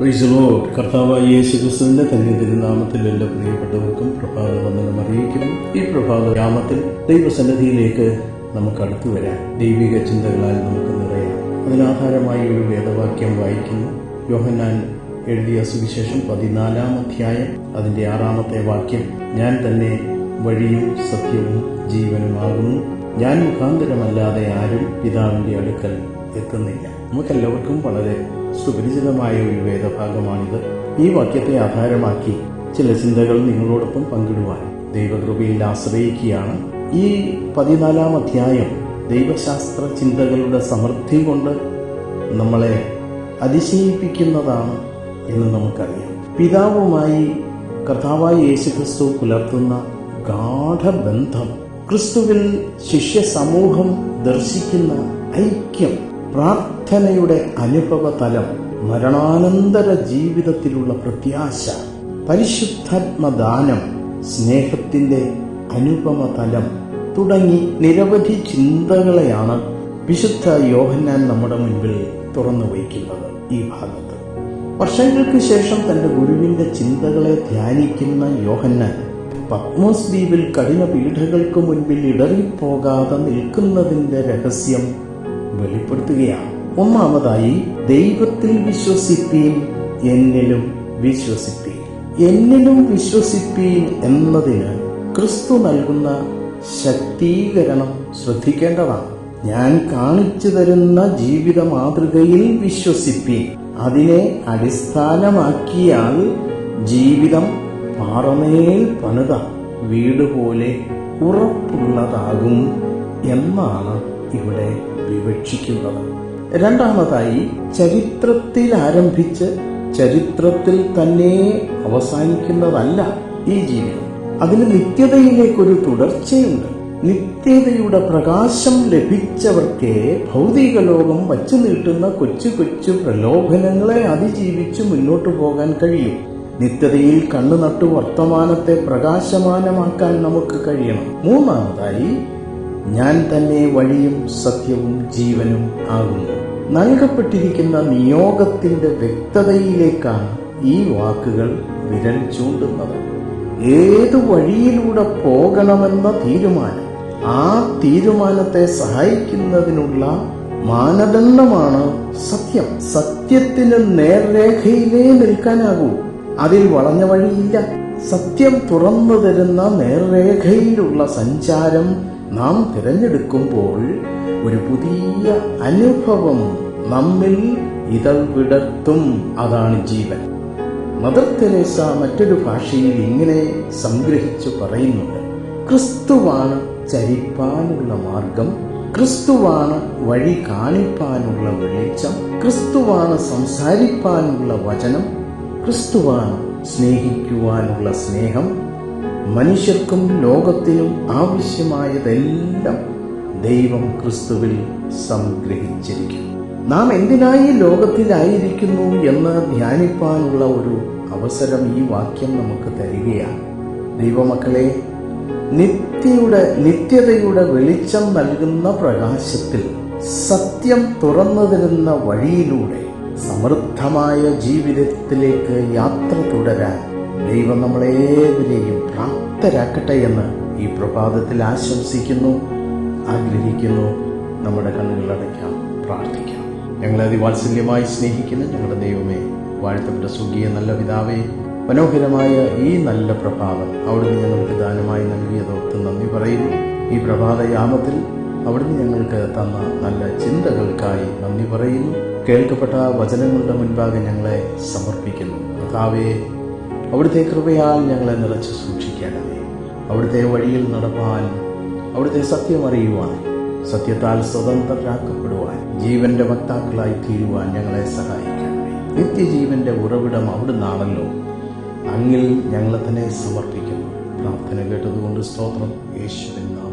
പ്രീസലോ കർത്താവായ യേശു ക്രിസ്തുവിന്റെ തന്നെ തിരുനാമത്തിൽ എല്ലാ പ്രിയപ്പെട്ടവർക്കും പ്രഭാത വന്ദനം അറിയിക്കുന്നു. ഈ പ്രഭാത ഗ്രാമത്തിൽ ദൈവസന്നിധിയിലേക്ക് നമുക്ക് അടുത്തു വരാം. ദൈവിക ചിന്തകളാൽ നമുക്ക് നിറയാം. അതിനാധാരമായി ഒരു വേദവാക്യം വായിക്കുന്നു. യോഹന്നാൻ എഴുതിയ സുവിശേഷം പതിനാലാം അധ്യായം അതിന്റെ ആറാമത്തെ വാക്യം. ഞാൻ തന്നെ വഴിയും സത്യവും ജീവനുമാകുന്നു. ഞാൻ മുഖാന്തരമല്ലാതെ ആരും പിതാവിന്റെ അടുക്കൽ എത്തുന്നില്ല. നമുക്കെല്ലാവർക്കും വളരെ സുപരിചിതമായ ഒരു വേദഭാഗമാണിത്. ഈ വാക്യത്തെ ആധാരമാക്കി ചില ചിന്തകൾ നിങ്ങളോടൊപ്പം പങ്കിടുവാൻ ദൈവകൃപയിൽ ആശ്രയിക്കുകയാണ്. ഈ പതിനാലാം അധ്യായം ദൈവശാസ്ത്ര ചിന്തകളുടെ സമൃദ്ധി കൊണ്ട് നമ്മളെ അതിശയിപ്പിക്കുന്നതാണ് എന്ന് നമുക്കറിയാം. പിതാവുമായി കർത്താവായ യേശുക്രിസ്തു പുലർത്തുന്ന ഗാഠബന്ധം ക്രിസ്തുവിൽ ശിഷ്യ സമൂഹം ദർശിക്കുന്ന ഐക്യം പ്രാർത്ഥനയുടെ അനുഭവ തലം മരണാനന്തര ജീവിതത്തിലുള്ള പ്രത്യാശ പരിശുദ്ധാത്മദാനം സ്നേഹത്തിന്റെ അനുപമ തലം തുടങ്ങി നിരവധി ചിന്തകളെയാണ് വിശുദ്ധ യോഹന്നാൻ നമ്മുടെ മുൻപിൽ തുറന്നു വയ്ക്കുന്നത് ഈ ഭാഗത്ത്. വർഷങ്ങൾക്ക് ശേഷം തന്റെ ഗുരുവിന്റെ ചിന്തകളെ ധ്യാനിക്കുന്ന യോഹന്നാൻ പത്മോസ് ദ്വീപിൽ കഠിന പീഠകൾക്ക് മുൻപിൽ ഇടറിപ്പോകാതെ നിൽക്കുന്നതിന്റെ രഹസ്യം വെളിപ്പെടുത്തുകയാണ്. ഒന്നാമതായി ദൈവത്തിൽ വിശ്വസിപ്പീൻ എന്നിലും വിശ്വസിപ്പീൻ. എന്നിലും വിശ്വസിപ്പീൻ എന്നതിന് ക്രിസ്തു നൽകുന്ന ശക്തീകരണം ശ്രദ്ധിക്കേണ്ടതാണ്. ഞാൻ കാണിച്ചു തരുന്ന ജീവിത മാതൃകയിൽ വിശ്വസിപ്പീൻ. അതിനെ അടിസ്ഥാനമാക്കിയാൽ ജീവിതം പാറമേൽ പണിത വീട് പോലെ ഉറപ്പുള്ളതാകും. എന്നാണ് ഇവിടെ വിവക്ഷിക്കുന്നത്. രണ്ടാമതായി ചരിത്രത്തിൽ ആരംഭിച്ച് ചരിത്രത്തിൽ തന്നെ അവസാനിക്കുന്നതല്ല ഈ ജീവിതം. അതിന് നിത്യതയിലേക്കൊരു തുടർച്ചയുണ്ട്. നിത്യതയുടെ പ്രകാശം ലഭിച്ചവർക്ക് ഭൗതിക ലോകം വച്ചു നീട്ടുന്ന കൊച്ചു കൊച്ചു പ്രലോഭനങ്ങളെ അതിജീവിച്ച് മുന്നോട്ടു പോകാൻ കഴിയും. നിത്യതയിൽ കണ്ണു നട്ടു വർത്തമാനത്തെ പ്രകാശമാനമാക്കാൻ നമുക്ക് കഴിയണം. മൂന്നാമതായി ഞാൻ തന്നെ വഴിയും സത്യവും ജീവനും ആകുന്നു. നൽകപ്പെട്ടിരിക്കുന്ന നിയോഗത്തിന്റെ വ്യക്തതയിലേക്കാണ് ഈ വാക്കുകൾ വിരൽ ചൂണ്ടുന്നത്. ഏത് വഴിയിലൂടെ പോകണമെന്ന തീരുമാനം ആ തീരുമാനത്തെ സഹായിക്കുന്നതിനുള്ള മാനദണ്ഡമാണ് സത്യം. സത്യത്തിന് നേർരേഖയിലേ നിൽക്കാനാകൂ. അതിൽ വളഞ്ഞ വഴിയില്ല. സത്യം തുറന്നു തരുന്ന നേർരേഖയിലുള്ള സഞ്ചാരം നാം തിരഞ്ഞെടുക്കുമ്പോൾ ഒരു പുതിയ അനുഭവം നമ്മിൽ ഇതൾ അതാണ് ജീവൻ. മദർ തെരേസ മറ്റൊരു ഭാഷയിൽ ഇങ്ങനെ സംഗ്രഹിച്ചു പറയുന്നുണ്ട്. ക്രിസ്തുവാണ് ചരിപ്പാനുള്ള മാർഗം. ക്രിസ്തുവാണ് വഴി കാണിപ്പാനുള്ള വെളിച്ചം. ക്രിസ്തുവാണ് സംസാരിപ്പാനുള്ള വചനം. ക്രിസ്തുവാണ് സ്നേഹിക്കുവാനുള്ള സ്നേഹം. മനുഷ്യർക്കും ലോകത്തിനും ആവശ്യമായതെല്ലാം ദൈവം ക്രിസ്തുവിൽ സംഗ്രഹിച്ചിരിക്കുന്നു. നാം എന്തിനായി ലോകത്തിലായിരിക്കുന്നു എന്ന് ധ്യാനിപ്പാനുള്ള ഒരു അവസരം ഈ വാക്യം നമുക്ക് തരികയാണ്. ദൈവമക്കളെ നിത്യയുടെ നിത്യതയുടെ വെളിച്ചം നൽകുന്ന പ്രകാശത്തിൽ സത്യം തുറന്നു തരുന്ന വഴിയിലൂടെ സമൃദ്ധമായ ജീവിതത്തിലേക്ക് യാത്ര തുടരാൻ ദൈവം നമ്മളേവരെയും പ്രാപ്തരാക്കട്ടെ എന്ന് ഈ പ്രഭാതത്തിൽ ആശംസിക്കുന്നു ആഗ്രഹിക്കുന്നു. നമ്മുടെ കണ്ണുകളടയ്ക്കാം പ്രാർത്ഥിക്കാം. ഞങ്ങളെ അതിവാത്സല്യമായി സ്നേഹിക്കുന്ന ഞങ്ങളുടെ ദൈവമേ വാഴ്ത്തപ്പെട്ട സുഖിയ നല്ല പിതാവേ മനോഹരമായ ഈ നല്ല പ്രഭാതം അവിടുന്ന് ഞങ്ങൾക്ക് ദാനമായി നൽകിയതോർത്ത് നന്ദി പറയുന്നു. ഈ പ്രഭാത യാമത്തിൽ അവിടുന്ന് ഞങ്ങൾക്ക് തന്ന നല്ല ചിന്തകൾക്കായി നന്ദി പറയുന്നു. കേൾക്കപ്പെട്ട വചനങ്ങളുടെ മുൻപാകെ ഞങ്ങളെ സമർപ്പിക്കുന്നു. കർത്താവേ അവിടുത്തെ കൃപയാൽ ഞങ്ങളെ നിറച്ച് സൂക്ഷിക്കണമേ. അവിടുത്തെ വഴിയിൽ നടപ്പാൻ അവിടുത്തെ സത്യം അറിയുവാൻ സത്യത്താൽ സ്വതന്ത്രരാക്കപ്പെടുവാൻ ജീവന്റെ വക്താക്കളായി തീരുവാൻ ഞങ്ങളെ സഹായിക്കണമേ. നിത്യജീവന്റെ ഉറവിടം അവിടുന്നാണല്ലോ. അങ്ങിൽ ഞങ്ങളെ തന്നെ സമർപ്പിക്കുന്നു. പ്രാർത്ഥന കേട്ടതുകൊണ്ട് സ്തോത്രം. നാമത്തിൽ